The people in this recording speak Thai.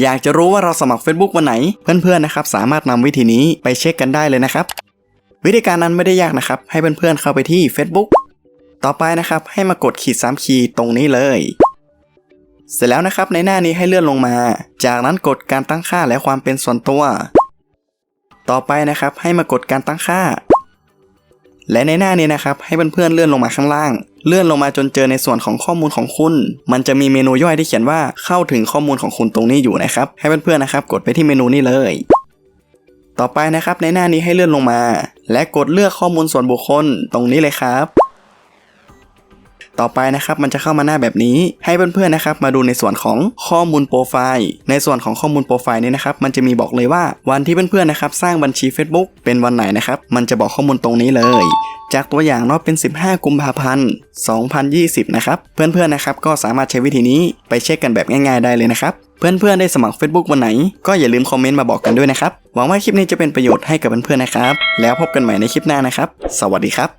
อยากจะรู้ว่าเราสมัคร Facebook วันไหน เพื่อนๆนะครับสามารถนำวิธีนี้ไปเช็คกันได้เลยนะครับ วิธีการนั้นไม่ได้ยากนะครับ ให้เพื่อนๆเข้าไปที่ Facebook ต่อไปนะครับให้มากดขีด3ขีดตรงนี้เลย เสร็จแล้วนะครับในหน้านี้ให้เลื่อนลงมา จากนั้นกดการตั้งค่าและความเป็นส่วนตัว ต่อไปนะครับให้มากดการตั้งค่า และในหน้านี้นะครับให้เพื่อนๆเลื่อนลงมาข้างล่าง เลื่อนลงมาจนเจอในส่วนของข้อมูลของคุณ มันจะมีเมนูย่อยที่เขียนว่าเข้าถึงข้อมูลของคุณตรงนี้อยู่นะครับ ให้เพื่อนๆนะครับ กดไปที่เมนูนี้เลย ต่อไปนะครับในหน้านี้ให้เลื่อนลงมา และกดเลือกข้อมูลส่วนบุคคลตรงนี้เลยครับต่อไปนะครับมันจะเข้ามาหน้าแบบนี้ให้เพื่อนๆนะครับมาดูในส่วนของข้อมูลโปรไฟล์ในส่วนของข้อมูลโปรไฟล์นี้นะครับมันจะมีบอกเลยว่าวันที่เพื่อนๆนะครับสร้างบัญชี Facebook เป็นวันไหนนะครับมันจะบอกข้อมูลตรงนี้เลย จากตัวอย่างเนาะเป็น 15 กุมภาพันธ์ 2020 นะครับ เพื่อนๆนะครับก็สามารถใช้วิธีนี้ไปเช็คกันแบบง่ายๆได้เลยนะครับ เพื่อนๆได้สมัคร Facebook วันไหน ก็อย่าลืมคอมเมนต์มาบอกกันด้วยนะครับ หวังว่าคลิปนี้จะเป็นประโยชน์ให้กับเพื่อนๆนะครับ แล้วพบกันใหม่ในคลิปหน้านะครับ สวัสดีครับ